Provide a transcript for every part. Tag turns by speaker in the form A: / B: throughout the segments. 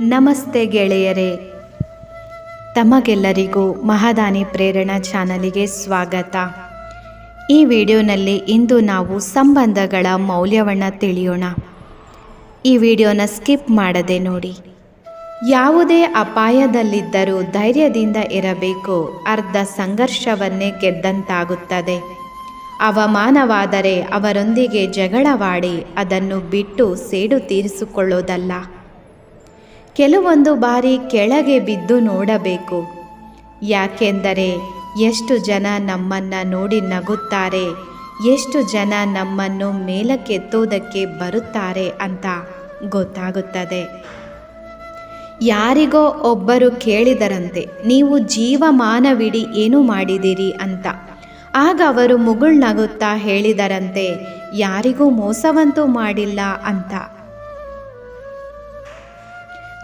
A: ನಮಸ್ತೆ ಗೆಳೆಯರೇ. ತಮಗೆಲ್ಲರಿಗೂ ಮಹಾದಾನಿ ಪ್ರೇರಣಾ ಚಾನಲಿಗೆ ಸ್ವಾಗತ. ಈ ವಿಡಿಯೋನಲ್ಲಿ ಇಂದು ನಾವು ಸಂಬಂಧಗಳ ಮೌಲ್ಯವನ್ನು ತಿಳಿಯೋಣ. ಈ ವಿಡಿಯೋನ ಸ್ಕಿಪ್ ಮಾಡದೆ ನೋಡಿ. ಯಾವುದೇ ಅಪಾಯದಲ್ಲಿದ್ದರೂ ಧೈರ್ಯದಿಂದ ಇರಬೇಕು, ಅರ್ಧ ಸಂಘರ್ಷವನ್ನೇ ಗೆದ್ದಂತಾಗುತ್ತದೆ. ಅವಮಾನವಾದರೆ ಅವರೊಂದಿಗೆ ಜಗಳವಾಡಿ ಅದನ್ನು ಬಿಟ್ಟು ಸೇಡು ತೀರಿಸಿಕೊಳ್ಳೋದಲ್ಲ. ಕೆಲವೊಂದು ಬಾರಿ ಕೆಳಗೆ ಬಿದ್ದು ನೋಡಬೇಕು. ಯಾಕೆಂದರೆ ಎಷ್ಟು ಜನ ನಮ್ಮನ್ನು ನೋಡಿ ನಗುತ್ತಾರೆ, ಎಷ್ಟು ಜನ ನಮ್ಮನ್ನು ಮೇಲಕ್ಕೆತ್ತೋದಕ್ಕೆ ಬರುತ್ತಾರೆ ಅಂತ ಗೊತ್ತಾಗುತ್ತದೆ. ಯಾರಿಗೋ ಒಬ್ಬರು ಕೇಳಿದರಂತೆ, ನೀವು ಜೀವಮಾನವಿಡಿ ಏನು ಮಾಡಿದಿರಿ ಅಂತ. ಆಗ ಅವರು ಮುಗುಳ್ನಗುತ್ತಾ ಹೇಳಿದರಂತೆ, ಯಾರಿಗೂ ಮೋಸವಂತೂ ಮಾಡಿಲ್ಲ ಅಂತ.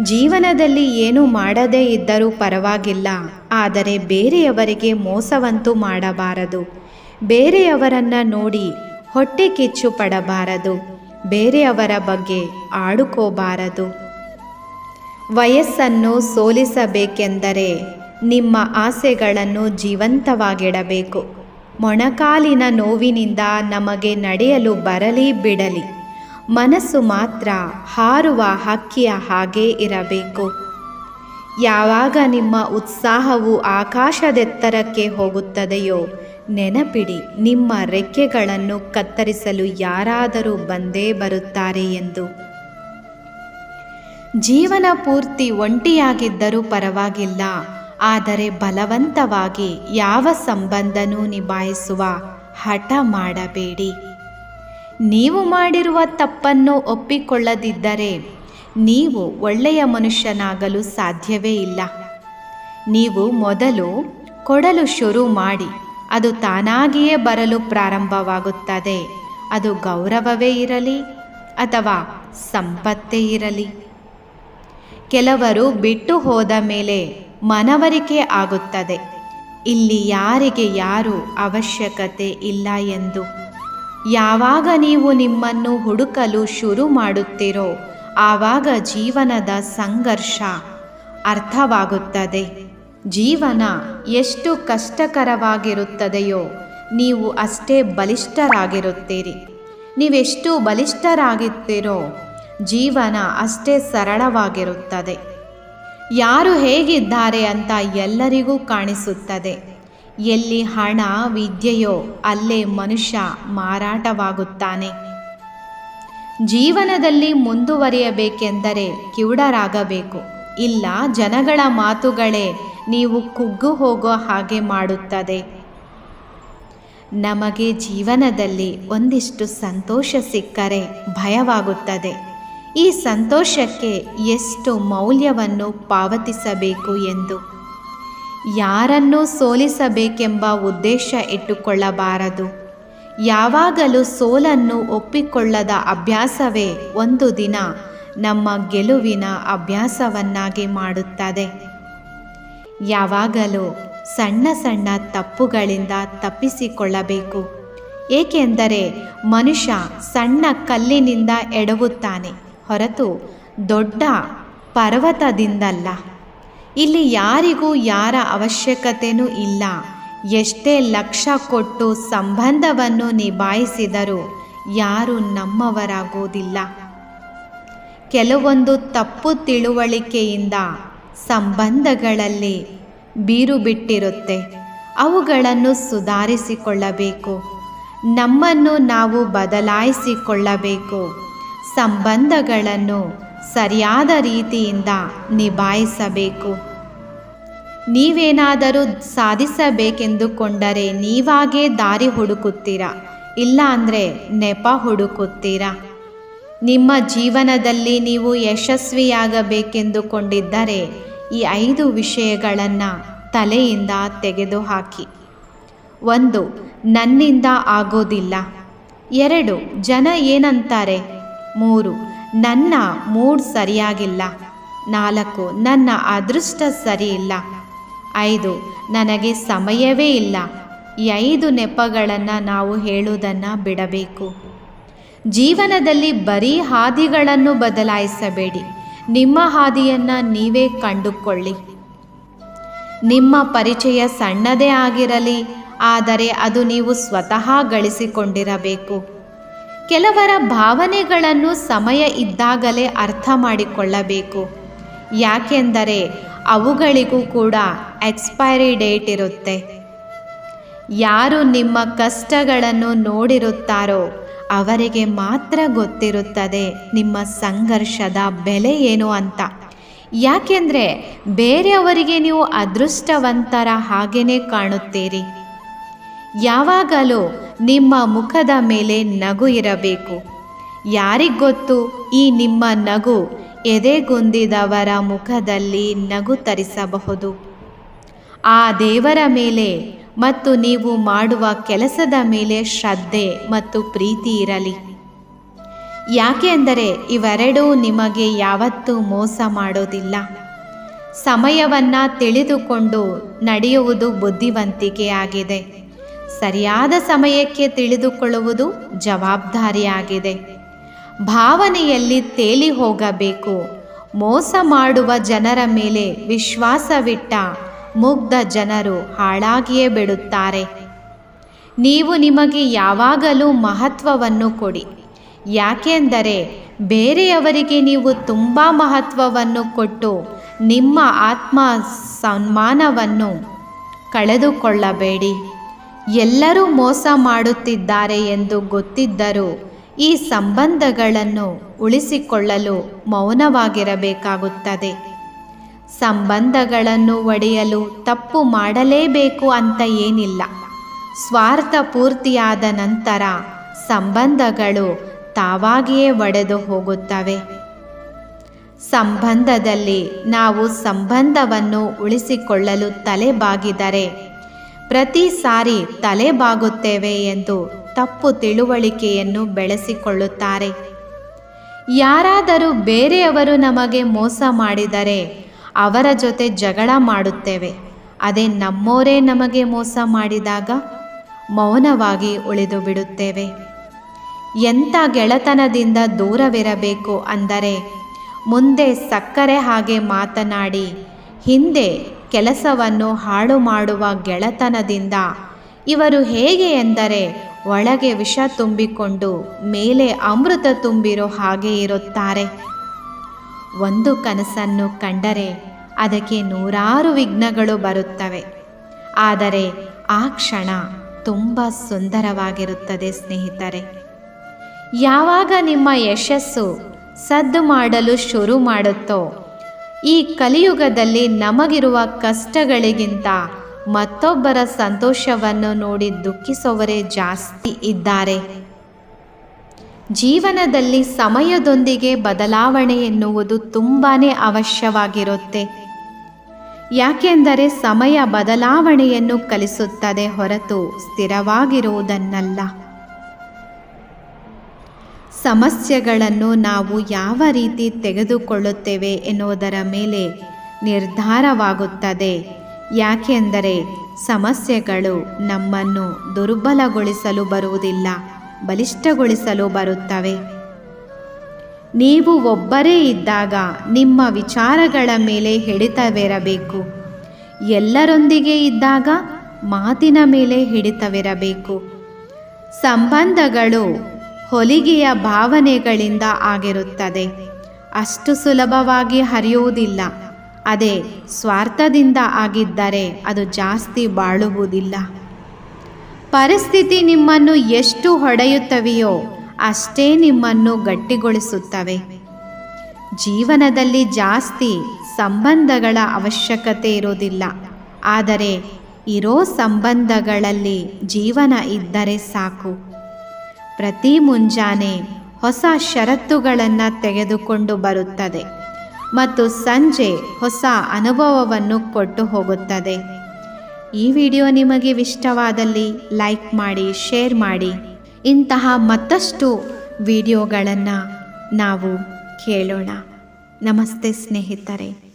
A: ಜೀವನದಲ್ಲಿ ಏನು ಮಾಡದೇ ಇದ್ದರೂ ಪರವಾಗಿಲ್ಲ, ಆದರೆ ಬೇರೆಯವರಿಗೆ ಮೋಸವಂತೂ ಮಾಡಬಾರದು. ಬೇರೆಯವರನ್ನ ನೋಡಿ ಹೊಟ್ಟೆ ಕಿಚ್ಚು ಪಡಬಾರದು. ಬೇರೆಯವರ ಬಗ್ಗೆ ಆಡುಕೋಬಾರದು. ವಯಸ್ಸನ್ನು ಸೋಲಿಸಬೇಕೆಂದರೆ ನಿಮ್ಮ ಆಸೆಗಳನ್ನು ಜೀವಂತವಾಗಿಡಬೇಕು. ಮೊಣಕಾಲಿನ ನೋವಿನಿಂದ ನಮಗೆ ನಡೆಯಲು ಬರಲಿ, ಬಿಡಲಿ. ಮನಸ್ಸು ಮಾತ್ರ ಹಾರುವ ಹಕ್ಕಿಯ ಹಾಗೆ ಇರಬೇಕು. ಯಾವಾಗ ನಿಮ್ಮ ಉತ್ಸಾಹವು ಆಕಾಶದೆತ್ತರಕ್ಕೆ ಹೋಗುತ್ತದೆಯೋ ನೆನಪಿಡಿ, ನಿಮ್ಮ ರೆಕ್ಕೆಗಳನ್ನು ಕತ್ತರಿಸಲು ಯಾರಾದರೂ ಬಂದೇ ಬರುತ್ತಾರೆ ಎಂದು. ಜೀವನ ಪೂರ್ತಿ ಒಂಟಿಯಾಗಿದ್ದರೂ ಪರವಾಗಿಲ್ಲ, ಆದರೆ ಬಲವಂತವಾಗಿ ಯಾವ ಸಂಬಂಧನೂ ನಿಭಾಯಿಸುವ ಹಠ ಮಾಡಬೇಡಿ. ನೀವು ಮಾಡಿರುವ ತಪ್ಪನ್ನು ಒಪ್ಪಿಕೊಳ್ಳದಿದ್ದರೆ ನೀವು ಒಳ್ಳೆಯ ಮನುಷ್ಯನಾಗಲು ಸಾಧ್ಯವೇ ಇಲ್ಲ. ನೀವು ಮೊದಲು ಕೊಡಲು ಶುರು ಮಾಡಿ, ಅದು ತಾನಾಗಿಯೇ ಬರಲು ಪ್ರಾರಂಭವಾಗುತ್ತದೆ. ಅದು ಗೌರವವೇ ಇರಲಿ ಅಥವಾ ಸಂಪತ್ತೇ ಇರಲಿ. ಕೆಲವರು ಬಿಟ್ಟು ಹೋದ ಮೇಲೆ ಮನವರಿಕೆ ಆಗುತ್ತದೆ. ಇಲ್ಲಿ ಯಾರಿಗೆ ಯಾರು ಅವಶ್ಯಕತೆ ಇಲ್ಲ ಎಂದು. ಯಾವಾಗ ನೀವು ನಿಮ್ಮನ್ನು ಹುಡುಕಲು ಶುರು ಮಾಡುತ್ತೀರೋ, ಆವಾಗ ಜೀವನದ ಸಂಘರ್ಷ ಅರ್ಥವಾಗುತ್ತದೆ. ಜೀವನ ಎಷ್ಟು ಕಷ್ಟಕರವಾಗಿರುತ್ತದೆಯೋ, ನೀವು ಅಷ್ಟೇ ಬಲಿಷ್ಠರಾಗಿರುತ್ತೀರಿ. ನೀವೆಷ್ಟು ಬಲಿಷ್ಠರಾಗುತ್ತೀರೋ, ಜೀವನ ಅಷ್ಟೇ ಸರಳವಾಗಿರುತ್ತದೆ. ಯಾರು ಹೇಗಿದ್ದಾರೆ ಅಂತ ಎಲ್ಲರಿಗೂ ಕಾಣಿಸುತ್ತದೆ. ಎಲ್ಲಿ ಹಣ, ವಿದ್ಯೆಯೋ ಅಲ್ಲೇ ಮನುಷ್ಯ ಮಾರಾಟವಾಗುತ್ತಾನೆ. ಜೀವನದಲ್ಲಿ ಮುಂದುವರಿಯಬೇಕೆಂದರೆ ಕಿವುಡರಾಗಬೇಕು. ಇಲ್ಲ, ಜನಗಳ ಮಾತುಗಳೇ ನೀವು ಕುಗ್ಗು ಹೋಗೋ ಹಾಗೆ ಮಾಡುತ್ತದೆ. ನಮಗೆ ಜೀವನದಲ್ಲಿ ಒಂದಿಷ್ಟು ಸಂತೋಷ ಸಿಕ್ಕರೆ ಭಯವಾಗುತ್ತದೆ. ಈ ಸಂತೋಷಕ್ಕೆ ಎಷ್ಟು ಮೌಲ್ಯವನ್ನು ಪಾವತಿಸಬೇಕು ಎಂದು? ಯಾರನ್ನೂ ಸೋಲಿಸಬೇಕೆಂಬ ಉದ್ದೇಶ ಇಟ್ಟುಕೊಳ್ಳಬಾರದು. ಯಾವಾಗಲೂ ಸೋಲನ್ನು ಒಪ್ಪಿಕೊಳ್ಳದ ಅಭ್ಯಾಸವೇ ಒಂದು ದಿನ ನಮ್ಮ ಗೆಲುವಿನ ಅಭ್ಯಾಸವನ್ನಾಗಿ ಮಾಡುತ್ತದೆ. ಯಾವಾಗಲೂ ಸಣ್ಣ ಸಣ್ಣ ತಪ್ಪುಗಳಿಂದ ತಪ್ಪಿಸಿಕೊಳ್ಳಬೇಕು. ಏಕೆಂದರೆ ಮನುಷ್ಯ ಸಣ್ಣ ಕಲ್ಲಿನಿಂದ ಎಡವುತ್ತಾನೆ, ಹೊರತು ದೊಡ್ಡ ಪರ್ವತದಿಂದಲ್ಲ. ಇಲ್ಲಿ ಯಾರಿಗೂ ಯಾರ ಅವಶ್ಯಕತೆಯೂ ಇಲ್ಲ. ಎಷ್ಟೇ ಲಕ್ಷ ಕೊಟ್ಟು ಸಂಬಂಧವನ್ನು ನಿಭಾಯಿಸಿದರೂ ಯಾರು ನಮ್ಮವರಾಗುವುದಿಲ್ಲ. ಕೆಲವೊಂದು ತಪ್ಪು ತಿಳುವಳಿಕೆಯಿಂದ ಸಂಬಂಧಗಳಲ್ಲಿ ಬೀರು ಬಿಟ್ಟಿರುತ್ತೆ ಅವುಗಳನ್ನು ಸುಧಾರಿಸಿಕೊಳ್ಳಬೇಕು. ನಮ್ಮನ್ನು ನಾವು ಬದಲಾಯಿಸಿಕೊಳ್ಳಬೇಕು. ಸಂಬಂಧಗಳನ್ನು ಸರಿಯಾದ ರೀತಿಯಿಂದ ನಿಭಾಯಿಸಬೇಕು. ನೀವೇನಾದರೂ ಸಾಧಿಸಬೇಕೆಂದುಕೊಂಡರೆ ನೀವಾಗೇ ದಾರಿ ಹುಡುಕುತ್ತೀರಾ? ಇಲ್ಲ ಅಂದರೆ ನೆಪ ಹುಡುಕುತ್ತೀರಾ? ನಿಮ್ಮ ಜೀವನದಲ್ಲಿ ನೀವು ಯಶಸ್ವಿಯಾಗಬೇಕೆಂದುಕೊಂಡಿದ್ದರೆ ಈ ಐದು ವಿಷಯಗಳನ್ನು ತಲೆಯಿಂದ ತೆಗೆದುಹಾಕಿ. ಒಂದು, ನನ್ನಿಂದ ಆಗೋದಿಲ್ಲ. ಎರಡು, ಜನ ಏನಂತಾರೆ? ಮೂರು ನನ್ನ ಮೂಡ್ ಸರಿಯಾಗಿಲ್ಲ. ನಾಲ್ಕು, ನನ್ನ ಅದೃಷ್ಟ ಸರಿಯಿಲ್ಲ. ಐದು, ನನಗೆ ಸಮಯವೇ ಇಲ್ಲ. ಈ ಐದು ನೆಪಗಳನ್ನು ನಾವು ಹೇಳುವುದನ್ನು ಬಿಡಬೇಕು. ಜೀವನದಲ್ಲಿ ಬರೀ ಹಾದಿಗಳನ್ನು ಬದಲಾಯಿಸಬೇಡಿ. ನಿಮ್ಮ ಹಾದಿಯನ್ನು ನೀವೇ ಕಂಡುಕೊಳ್ಳಿ. ನಿಮ್ಮ ಪರಿಚಯ ಸಣ್ಣದೇ ಆಗಿರಲಿ, ಆದರೆ ಅದು ನೀವು ಸ್ವತಃ ಗಳಿಸಿಕೊಂಡಿರಬೇಕು. ಕೆಲವರ ಭಾವನೆಗಳನ್ನು ಸಮಯ ಇದ್ದಾಗಲೇ ಅರ್ಥ ಮಾಡಿಕೊಳ್ಳಬೇಕು. ಯಾಕೆಂದರೆ ಅವುಗಳಿಗೂ ಕೂಡ ಎಕ್ಸ್ಪೈರಿ ಡೇಟ್ ಇರುತ್ತೆ. ಯಾರು ನಿಮ್ಮ ಕಷ್ಟಗಳನ್ನು ನೋಡಿರುತ್ತಾರೋ ಅವರಿಗೆ ಮಾತ್ರ ಗೊತ್ತಿರುತ್ತದೆ ನಿಮ್ಮ ಸಂಘರ್ಷದ ಬೆಲೆ ಏನು ಅಂತ. ಯಾಕೆಂದರೆ ಬೇರೆಯವರಿಗೆ ನೀವು ಅದೃಷ್ಟವಂತರ ಹಾಗೇನೇ ಕಾಣುತ್ತೀರಿ. ಯಾವಾಗಲೂ ನಿಮ್ಮ ಮುಖದ ಮೇಲೆ ನಗು ಇರಬೇಕು. ಯಾರಿಗೊತ್ತು ಈ ನಿಮ್ಮ ನಗು ಎದೆಗುಂದಿದವರ ಮುಖದಲ್ಲಿ ನಗು ತರಿಸಬಹುದು? ಆ ದೇವರ ಮೇಲೆ ಮತ್ತು ನೀವು ಮಾಡುವ ಕೆಲಸದ ಮೇಲೆ ಶ್ರದ್ಧೆ ಮತ್ತು ಪ್ರೀತಿ ಇರಲಿ. ಯಾಕೆಂದರೆ ಇವೆರಡೂ ನಿಮಗೆ ಯಾವತ್ತೂ ಮೋಸ ಮಾಡೋದಿಲ್ಲ. ಸಮಯವನ್ನು ತಿಳಿದುಕೊಂಡು ನಡೆಯುವುದು ಬುದ್ಧಿವಂತಿಕೆಯಾಗಿದೆ ಸರಿಯಾದ ಸಮಯಕ್ಕೆ ತಿಳಿದುಕೊಳ್ಳುವುದು ಜವಾಬ್ದಾರಿಯಾಗಿದೆ. ಭಾವನೆಯಲ್ಲಿ ತೇಲಿ ಹೋಗಬೇಕು. ಮೋಸ ಮಾಡುವ ಜನರ ಮೇಲೆ ವಿಶ್ವಾಸವಿಟ್ಟ ಮುಗ್ಧ ಜನರು ಹಾಳಾಗಿಯೇ ಬಿಡುತ್ತಾರೆ. ನೀವು ನಿಮಗೆ ಯಾವಾಗಲೂ ಮಹತ್ವವನ್ನು ಕೊಡಿ. ಯಾಕೆಂದರೆ ಬೇರೆಯವರಿಗೆ ನೀವು ತುಂಬ ಮಹತ್ವವನ್ನು ಕೊಟ್ಟು ನಿಮ್ಮ ಆತ್ಮ ಸನ್ಮಾನವನ್ನು ಕಳೆದುಕೊಳ್ಳಬೇಡಿ. ಎಲ್ಲರೂ ಮೋಸ ಮಾಡುತ್ತಿದ್ದಾರೆ ಎಂದು ಗೊತ್ತಿದ್ದರೂ ಈ ಸಂಬಂಧಗಳನ್ನು ಉಳಿಸಿಕೊಳ್ಳಲು ಮೌನವಾಗಿರಬೇಕಾಗುತ್ತದೆ. ಸಂಬಂಧಗಳನ್ನು ಒಡೆಯಲು ತಪ್ಪು ಮಾಡಲೇಬೇಕು ಅಂತ ಏನಿಲ್ಲ. ಸ್ವಾರ್ಥ ಪೂರ್ತಿಯಾದ ನಂತರ ಸಂಬಂಧಗಳು ತಾವಾಗಿಯೇ ಒಡೆದು ಹೋಗುತ್ತವೆ. ಸಂಬಂಧದಲ್ಲಿ ನಾವು ಸಂಬಂಧವನ್ನು ಉಳಿಸಿಕೊಳ್ಳಲು ತಲೆಬಾಗಿದರೆ ಪ್ರತಿ ಸಾರಿ ತಲೆ ಬಾಗುತ್ತೇವೆ ಎಂದು ತಪ್ಪು ತಿಳುವಳಿಕೆಯನ್ನು ಬೆಳೆಸಿಕೊಳ್ಳುತ್ತಾರೆ. ಯಾರಾದರೂ ಬೇರೆಯವರು ನಮಗೆ ಮೋಸ ಮಾಡಿದರೆ ಅವರ ಜೊತೆ ಜಗಳ ಮಾಡುತ್ತೇವೆ. ಅದೇ ನಮ್ಮೋರೇ ನಮಗೆ ಮೋಸ ಮಾಡಿದಾಗ ಮೌನವಾಗಿ ಉಳಿದು ಬಿಡುತ್ತೇವೆ. ಎಂಥ ಗೆಳತನದಿಂದ ದೂರವಿರಬೇಕು ಅಂದರೆ ಮುಂದೆ ಸಕ್ಕರೆ ಹಾಗೆ ಮಾತನಾಡಿ, ಹಿಂದೆ ಕೆಲಸವನ್ನು ಹಾಳು ಮಾಡುವ ಗೆಳತನದಿಂದ ಇವರು ಹೇಗೆ ಎಂದರೆ ಒಳಗೆ ವಿಷ ತುಂಬಿಕೊಂಡು ಮೇಲೆ ಅಮೃತ ತುಂಬಿರೋ ಹಾಗೆ ಇರುತ್ತಾರೆ. ಒಂದು ಕನಸನ್ನು ಕಂಡರೆ ಅದಕ್ಕೆ ನೂರಾರು ವಿಘ್ನಗಳು ಬರುತ್ತವೆ. ಆದರೆ ಆ ಕ್ಷಣ ತುಂಬ ಸುಂದರವಾಗಿರುತ್ತದೆ ಸ್ನೇಹಿತರೆ. ಯಾವಾಗ ನಿಮ್ಮ ಯಶಸ್ಸು ಸದ್ದು ಮಾಡಲು ಶುರು ಮಾಡುತ್ತೋ ಈ ಕಲಿಯುಗದಲ್ಲಿ ನಮಗಿರುವ ಕಷ್ಟಗಳಿಗಿಂತ ಮತ್ತೊಬ್ಬರ ಸಂತೋಷವನ್ನು ನೋಡಿ ದುಃಖಿಸುವವರೇ ಜಾಸ್ತಿ ಇದ್ದಾರೆ. ಜೀವನದಲ್ಲಿ ಸಮಯದೊಂದಿಗೆ ಬದಲಾವಣೆ ಎನ್ನುವುದು ತುಂಬಾ ಅವಶ್ಯವಾಗಿರುತ್ತೆ. ಯಾಕೆಂದರೆ ಸಮಯ ಬದಲಾವಣೆಯನ್ನು ಕಲಿಸುತ್ತದೆ ಹೊರತು ಸ್ಥಿರವಾಗಿರುವುದನ್ನಲ್ಲ. ಸಮಸ್ಯೆಗಳನ್ನು ನಾವು ಯಾವ ರೀತಿ ತೆಗೆದುಕೊಳ್ಳುತ್ತೇವೆ ಎನ್ನುವುದರ ಮೇಲೆ ನಿರ್ಧಾರವಾಗುತ್ತದೆ. ಯಾಕೆಂದರೆ ಸಮಸ್ಯೆಗಳು ನಮ್ಮನ್ನು ದುರ್ಬಲಗೊಳಿಸಲು ಬರುವುದಿಲ್ಲ, ಬಲಿಷ್ಠಗೊಳಿಸಲು ಬರುತ್ತವೆ. ನೀವು ಒಬ್ಬರೇ ಇದ್ದಾಗ ನಿಮ್ಮ ವಿಚಾರಗಳ ಮೇಲೆ ಹಿಡಿತವಿರಬೇಕು. ಎಲ್ಲರೊಂದಿಗೆ ಇದ್ದಾಗ ಮಾತಿನ ಮೇಲೆ ಹಿಡಿತವಿರಬೇಕು. ಸಂಬಂಧಗಳು ಹೊಲಿಗೆಯ ಭಾವನೆಗಳಿಂದ ಆಗಿರುತ್ತದೆ. ಅಷ್ಟು ಸುಲಭವಾಗಿ ಹರಿಯುವುದಿಲ್ಲ. ಅದೇ ಸ್ವಾರ್ಥದಿಂದ ಆಗಿದ್ದರೆ ಅದು ಜಾಸ್ತಿ ಬಾಳುವುದಿಲ್ಲ. ಪರಿಸ್ಥಿತಿ ನಿಮ್ಮನ್ನು ಎಷ್ಟು ಹೊಡೆಯುತ್ತವೆಯೋ ಅಷ್ಟೇ ನಿಮ್ಮನ್ನು ಗಟ್ಟಿಗೊಳಿಸುತ್ತವೆ. ಜೀವನದಲ್ಲಿ ಜಾಸ್ತಿ ಸಂಬಂಧಗಳ ಅವಶ್ಯಕತೆ ಇರೋದಿಲ್ಲ ಆದರೆ ಇರೋ ಸಂಬಂಧಗಳಲ್ಲಿ ಜೀವನ ಇದ್ದರೆ ಸಾಕು. ಪ್ರತಿ ಮುಂಜಾನೆ ಹೊಸ ಷರತ್ತುಗಳನ್ನು ತೆಗೆದುಕೊಂಡು ಬರುತ್ತದೆ ಮತ್ತು ಸಂಜೆ ಹೊಸ ಅನುಭವವನ್ನು ಕೊಟ್ಟು ಹೋಗುತ್ತದೆ. ಈ ವಿಡಿಯೋ ನಿಮಗೆ ಇಷ್ಟವಾದಲ್ಲಿ ಲೈಕ್ ಮಾಡಿ, ಶೇರ್ ಮಾಡಿ. ಇಂತಹ ಮತ್ತಷ್ಟು ವಿಡಿಯೋಗಳನ್ನು ನಾವು ಕೇಳೋಣ. ನಮಸ್ತೆ ಸ್ನೇಹಿತರೆ.